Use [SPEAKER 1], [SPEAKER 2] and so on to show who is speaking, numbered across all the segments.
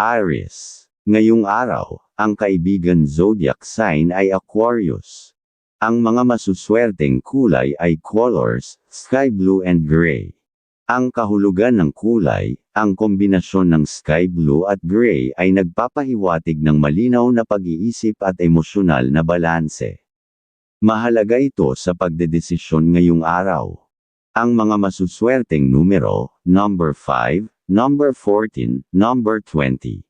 [SPEAKER 1] Aries. Ngayong araw, ang kaibigan zodiac sign ay Aquarius. Ang mga masuswerteng kulay ay colors, sky blue and gray. Ang kahulugan ng kulay, ang kombinasyon ng sky blue at gray ay nagpapahiwatig ng malinaw na pag-iisip at emosyonal na balanse. Mahalaga ito sa pagdedesisyon ngayong araw. Ang mga masuswerteng numero, number 5, number 14, number 20.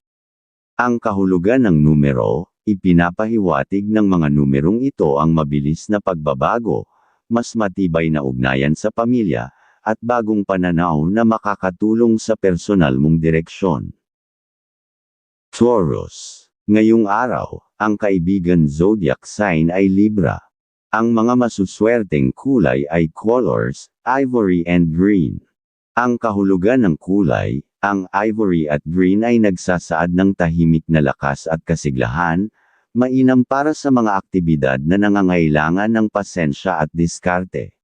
[SPEAKER 1] Ang kahulugan ng numero, ipinapahiwatig ng mga numerong ito ang mabilis na pagbabago, mas matibay na ugnayan sa pamilya, at bagong pananaw na makakatulong sa personal mong direksyon. Taurus. Ngayong araw, ang kaibigan zodiac sign ay Libra. Ang mga masuswerteng kulay ay colors, ivory and green. Ang kahulugan ng kulay, ang ivory at green ay nagsasaad ng tahimik na lakas at kasiglahan, mainam para sa mga aktibidad na nangangailangan ng pasensya at diskarte.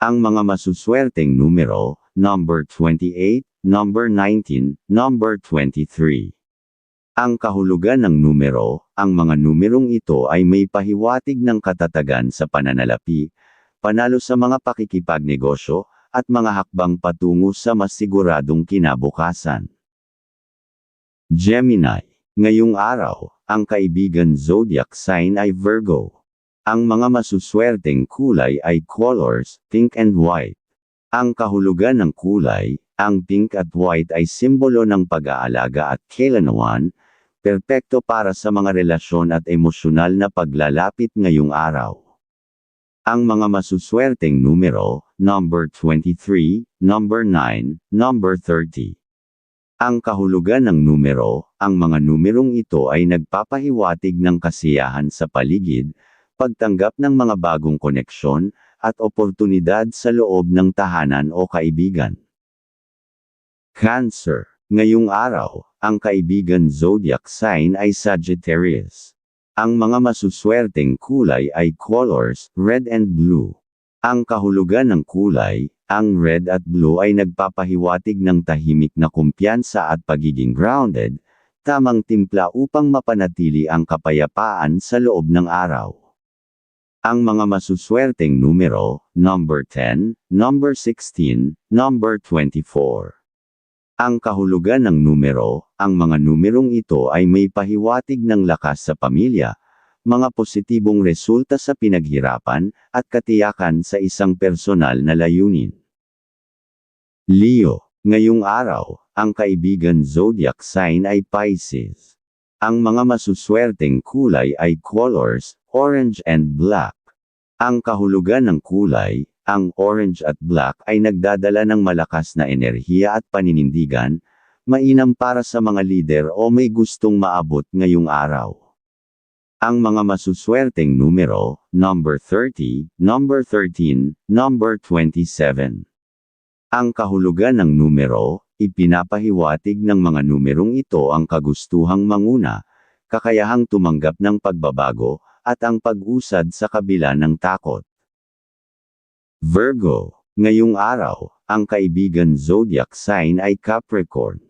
[SPEAKER 1] Ang mga masuswerteng numero, number 28, number 19, number 23. Ang kahulugan ng numero, ang mga numerong ito ay may pahiwatig ng katatagan sa pananalapi, panalo sa mga pakikipagnegosyo, at mga hakbang patungo sa mas siguradong kinabukasan. Gemini. Ngayong araw, ang kaibigan zodiac sign ay Virgo. Ang mga masuswerteng kulay ay colors, pink and white. Ang kahulugan ng kulay, ang pink at white ay simbolo ng pag-aalaga at kailanwan, perpekto para sa mga relasyon at emosyonal na paglalapit ngayong araw. Ang mga masuswerteng numero, number 23, number 9, number 30. Ang kahulugan ng numero, ang mga numerong ito ay nagpapahiwatig ng kasiyahan sa paligid, pagtanggap ng mga bagong koneksyon, at oportunidad sa loob ng tahanan o kaibigan. Cancer. Ngayong araw, ang kaibigan zodiac sign ay Sagittarius. Ang mga masuswerteng kulay ay colors, red and blue. Ang kahulugan ng kulay, ang red at blue ay nagpapahiwatig ng tahimik na kumpiyansa at pagiging grounded, tamang timpla upang mapanatili ang kapayapaan sa loob ng araw. Ang mga masuswerteng numero, number 10, number 16, number 24. Ang kahulugan ng numero, ang mga numerong ito ay may pahiwatig ng lakas sa pamilya, mga positibong resulta sa pinaghirapan, at katiyakan sa isang personal na layunin. Leo, ngayong araw, ang kaibigan zodiac sign ay Pisces. Ang mga masuswerteng kulay ay colors, orange and black. Ang kahulugan ng kulay, ang orange at black ay nagdadala ng malakas na enerhiya at paninindigan, mainam para sa mga lider o may gustong maabot ngayong araw. Ang mga masuswerteng numero, number 30, number 13, number 27. Ang kahulugan ng numero, ipinapahiwatig ng mga numerong ito ang kagustuhang manguna, kakayahang tumanggap ng pagbabago, at ang pag-usad sa kabila ng takot. Virgo, ngayong araw, ang kaibigan zodiac sign ay Capricorn.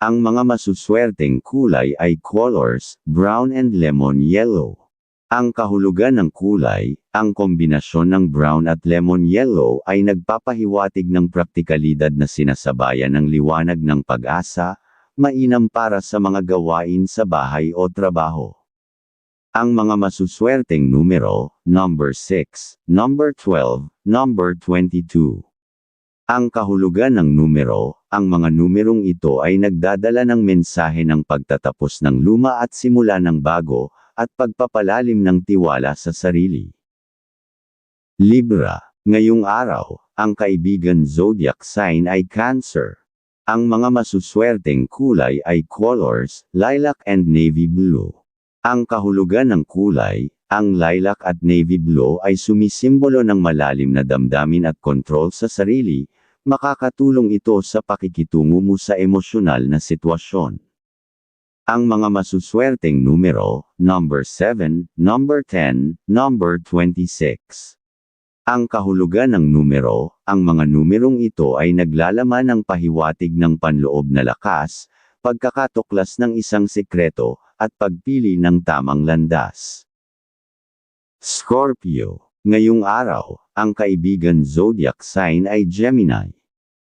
[SPEAKER 1] Ang mga masuswerteng kulay ay colors, brown and lemon yellow. Ang kahulugan ng kulay, ang kombinasyon ng brown at lemon yellow ay nagpapahiwatig ng praktikalidad na sinasabayan ng liwanag ng pag-asa, mainam para sa mga gawain sa bahay o trabaho. Ang mga masuswerteng numero, number 6, number 12, number 22. Ang kahulugan ng numero, ang mga numerong ito ay nagdadala ng mensahe ng pagtatapos ng luma at simula ng bago, at pagpapalalim ng tiwala sa sarili. Libra, ngayong araw, ang kaibigan zodiac sign ay Cancer. Ang mga masuswerteng kulay ay colors, lilac and navy blue. Ang kahulugan ng kulay, ang lilac at navy blue ay sumisimbolo ng malalim na damdamin at kontrol sa sarili, makakatulong ito sa pakikitungo mo sa emosyonal na sitwasyon. Ang mga masuswerteng numero, number 7, number 10, number 26. Ang kahulugan ng numero, ang mga numerong ito ay naglalaman ng pahiwatig ng panloob na lakas, pagkakatuklas ng isang sikreto, at pagpili ng tamang landas. Scorpio. Ngayong araw, ang kaibigan zodiac sign ay Gemini.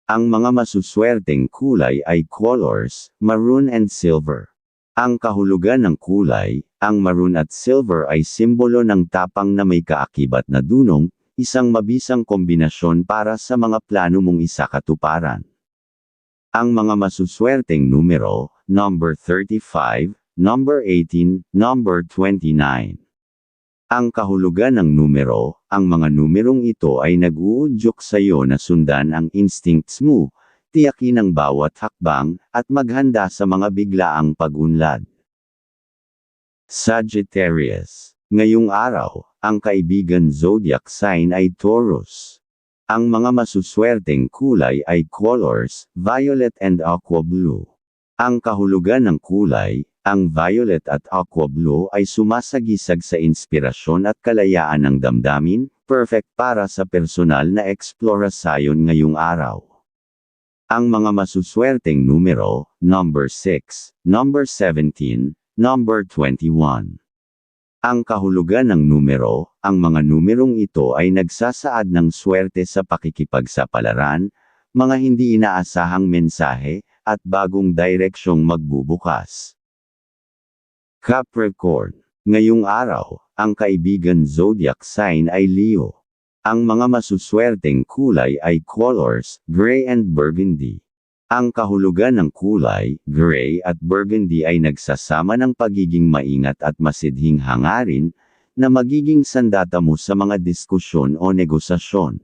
[SPEAKER 1] Ang mga masuswerteng kulay ay colors, maroon and silver. Ang kahulugan ng kulay, ang maroon at silver ay simbolo ng tapang na may kaakibat na dunong, isang mabisang kombinasyon para sa mga plano mong isakatuparan. Ang mga masuswerteng numero, number 35, number 18, number 29. Ang kahulugan ng numero, ang mga numerong ito ay nag-uudyok sa iyo na sundan ang instincts mo, tiyakin ang bawat hakbang, at maghanda sa mga biglaang pag-unlad. Sagittarius. Ngayong araw, ang kaibigan zodiac sign ay Taurus. Ang mga masuswerteng kulay ay colors, violet and aqua blue. Ang kahulugan ng kulay, ang violet at aqua blue ay sumasagisag sa inspirasyon at kalayaan ng damdamin, perfect para sa personal na eksplorasyon ngayong araw. Ang mga masuswerteng numero, number 6, number 17, number 21. Ang kahulugan ng numero, ang mga numerong ito ay nagsasaad ng swerte sa pakikipagsapalaran, mga hindi inaasahang mensahe, at bagong direksyong magbubukas. Capricorn. Ngayong araw, ang kaibigan zodiac sign ay Leo. Ang mga masuswerteng kulay ay colors, gray and burgundy. Ang kahulugan ng kulay, gray at burgundy ay nagsasama ng pagiging maingat at masidhing hangarin, na magiging sandata mo sa mga diskusyon o negosasyon.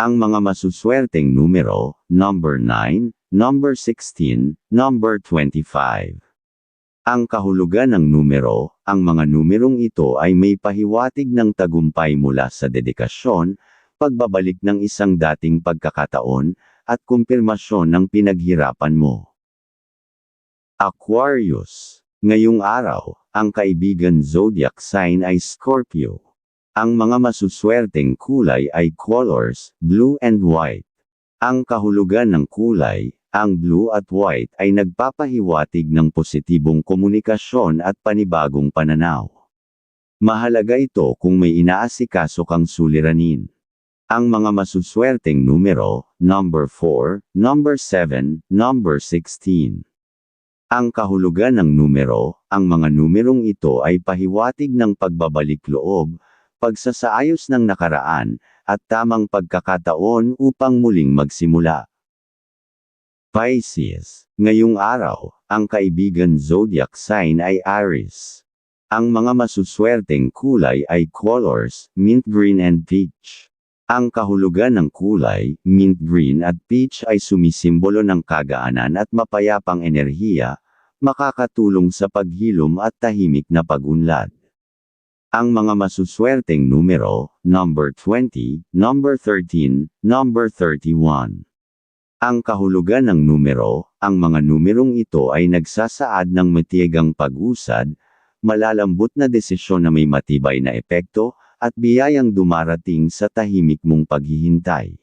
[SPEAKER 1] Ang mga masuswerteng numero, number 9, number 16, number 25. Ang kahulugan ng numero, ang mga numerong ito ay may pahiwatig ng tagumpay mula sa dedikasyon, pagbabalik ng isang dating pagkakataon, at kumpirmasyon ng pinaghirapan mo. Aquarius. Ngayong araw, ang kaibigan zodiac sign ay Scorpio. Ang mga masuswerteng kulay ay colors, blue and white. Ang kahulugan ng kulay, ang blue at white ay nagpapahiwatig ng positibong komunikasyon at panibagong pananaw. Mahalaga ito kung may inaasikaso kang suliranin. Ang mga masuswerteng numero, number 4, number 7, number 16. Ang kahulugan ng numero, ang mga numerong ito ay pahiwatig ng pagbabalik loob, pagsasaayos ng nakaraan, at tamang pagkakataon upang muling magsimula. Pisces. Ngayong araw, ang kaibigan zodiac sign ay Aries. Ang mga masuswerteng kulay ay colors, mint green and peach. Ang kahulugan ng kulay, mint green at peach ay sumisimbolo ng kagaanan at mapayapang enerhiya, makakatulong sa paghilom at tahimik na pagunlad. Ang mga masuswerteng numero, number 20, number 13, number 31. Ang kahulugan ng numero, ang mga numerong ito ay nagsasaad ng matiyagang pag-usad, malalambot na desisyon na may matibay na epekto, at biyayang dumarating sa tahimik mong paghihintay.